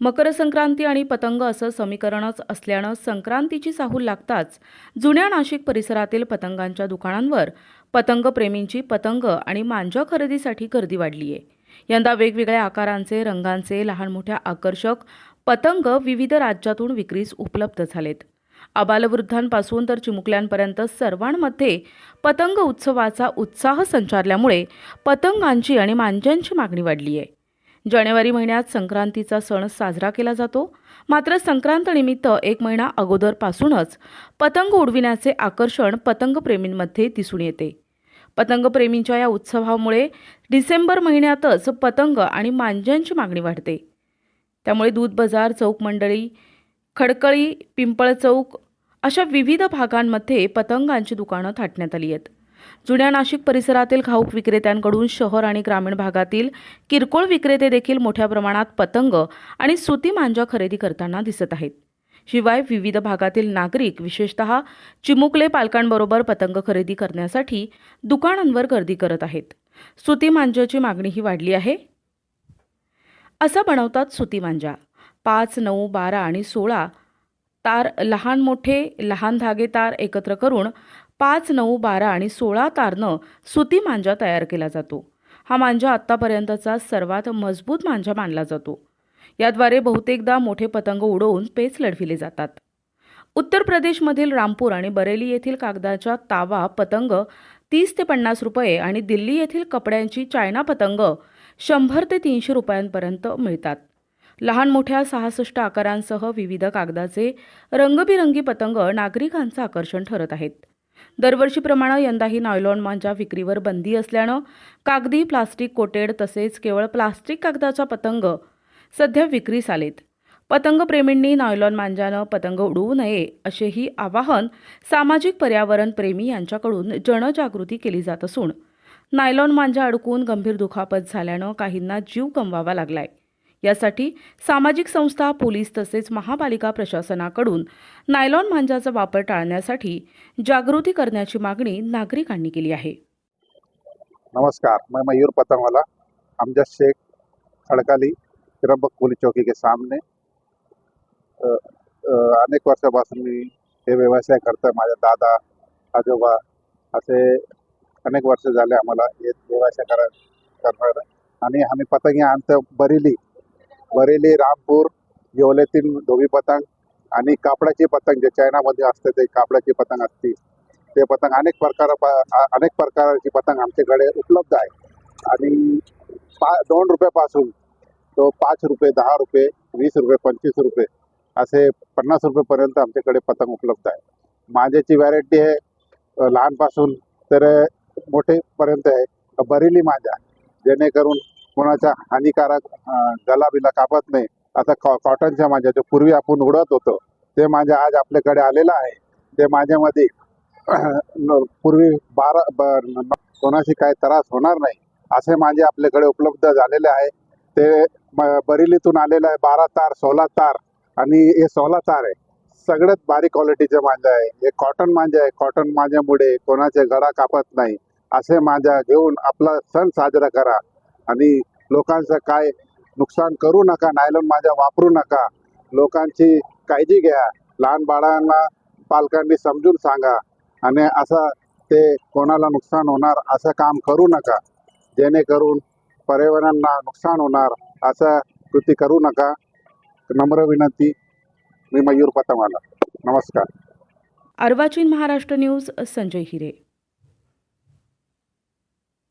मकर संक्रांती आणि पतंग असं समीकरणच असल्यानं संक्रांतीची साहूल लागताच जुन्या नाशिक परिसरातील पतंगांच्या दुकानांवर पतंगप्रेमींची पतंग आणि मांजा खरेदीसाठी गर्दी वाढली आहे यंदा वेगवेगळ्या आकारांचे रंगांचे लहान मोठ्या आकर्षक पतंग विविध राज्यातून विक्रीस उपलब्ध झालेत. आबालवृद्धांपासून तर चिमुकल्यांपर्यंत सर्वांमध्ये पतंग उत्सवाचा उत्साह संचारल्यामुळे पतंगांची आणि मांज्यांची मागणी वाढली आहे. जानेवारी महिन्यात संक्रांतीचा सण साजरा केला जातो. मात्र संक्रांतनिमित्त एक महिना अगोदरपासूनच पतंग उडविण्याचे आकर्षण पतंगप्रेमींमध्ये दिसून येते. पतंगप्रेमींच्या या उत्सवामुळे डिसेंबर महिन्यातच पतंग आणि मांज्यांची मागणी वाढते. त्यामुळे दूध बाजार चौक मंडळी खडकळी पिंपळ चौक अशा विविध भागांमध्ये पतंगांची दुकानं थाटण्यात आली आहेत. जुन्या नाशिक परिसरातील घाऊक विक्रेत्यांकडून शहर आणि ग्रामीण भागातील किरकोळ विक्रेते देखील मोठ्या प्रमाणात पतंग आणि सुती मांजा खरेदी करताना दिसत आहेत. शिवाय विविध भागातील नागरिक विशेषतः चिमुकले पालकांबरोबर पतंग खरेदी करण्यासाठी दुकानांवर गर्दी करत आहेत. सुती मांजाची मागणीही वाढली आहे. असा बनवतात सुती मांजा. पाच नऊ बारा आणि सोळा. तार लहान मोठे लहान धागे तार एकत्र करून पाच नऊ बारा आणि सोळा तारनं सुती मांजा तयार केला जातो. हा मांजा आत्तापर्यंतचा सर्वात मजबूत मांजा मानला जातो. याद्वारे बहुतेकदा मोठे पतंग उडवून पेच लढविले जातात. उत्तर प्रदेशमधील रामपूर आणि बरेली येथील कागदाच्या तावा पतंग तीस ते पन्नास रुपये आणि दिल्ली येथील कपड्यांची चायना पतंग शंभर ते तीनशे रुपयांपर्यंत मिळतात. लहान मोठ्या सहासष्ट आकारांसह विविध कागदाचे रंगबिरंगी पतंग नागरिकांचं आकर्षण ठरत आहेत. दरवर्षीप्रमाणे यंदाही नायलॉन मांजा विक्रीवर बंदी असल्यानं कागदी प्लास्टिक कोटेड तसेच केवळ प्लास्टिक कागदाचा पतंग सध्या विक्रीस आलेत. पतंगप्रेमींनी नायलॉन मांजानं पतंग उडवू नये असेही आवाहन सामाजिक पर्यावरण प्रेमी यांच्याकडून जनजागृती केली जात असून नायलॉन मांजा अडकून गंभीर दुखापत झाल्यानं काहींना जीव गमवावा लागलाय. यासाठी सामाजिक संस्था पोलीस तसेच महापालिका प्रशासनाकडून नायलॉन मांजाचा वापर टाळण्यासाठी जागृती करण्याची मागणी नागरिकांनी केली आहे. नमस्कार मैं मयूर पतंगवाला. अमजद शेख खड़काली तिरंबक पोलीस चौकी के सामने. अनेक वर्षापासून मी हे व्यवसाय करतोय. माझ्या दादा आजोबा असे अनेक वर्ष झाले आम्हाला हे व्यवसाय करा करणार. आणि आम्ही पतंगी आणतो बरेली. बरेली रामपूर येवल्यातील धोबी पतंग आणि कापडाची पतंग जे चायनामध्ये असते ते कापडाची पतंग असते. ते पतंग अनेक प्रकार अनेक प्रकारची पतंग आमच्याकडे उपलब्ध आहे. आणि पा दोन रुपयापासून तो पाच रुपये दहा रुपये वीस रुपये पंचवीस रुपये असे पन्नास रुपयेपर्यंत आमच्याकडे पतंग उपलब्ध आहे. माझ्याची व्हॅरायटी आहे लहानपासून तर मोठेपर्यंत आहे. बरेली माझ्या जेणेकरून कोणाचा हानिकारक अ, गला बिला कापत नाही. आता कॉ कॉटनच्या माझ्या जे पूर्वी आपण उडत होतो ते माझ्या आज आपल्याकडे आलेलं आहे. ते माझ्यामध्ये पूर्वी बारा ब- कोणाशी काही त्रास होणार नाही असे माझे आपल्याकडे उपलब्ध झालेले आहे. ते बरेलीतून आलेलं आहे बारा तार सोळा तार. आणि हे सोळा तार आहे. सगळ्यात बारीक क्वालिटीचे मांजा आहे. हे कॉटन मांजा आहे. कॉटन मांजामुळे कोणाचे गळा कापत नाही. असे मांजा घेऊन आपला सण साजरा करा. आणि लोकांचं काय नुकसान करू नका नायलॉन माझ्या वापरू नका. लोकांची काळजी घ्या. लहान बाळांना पालकांनी समजून सांगा. आणि असं ते कोणाला नुकसान होणार असं काम करू नका. जेणेकरून पर्यावरणाला नुकसान होणार असं कृती करू नका. नम्र विनंती मी मयूर पतमाला. नमस्कार. अर्वाचीन महाराष्ट्र न्यूज संजय हिरे.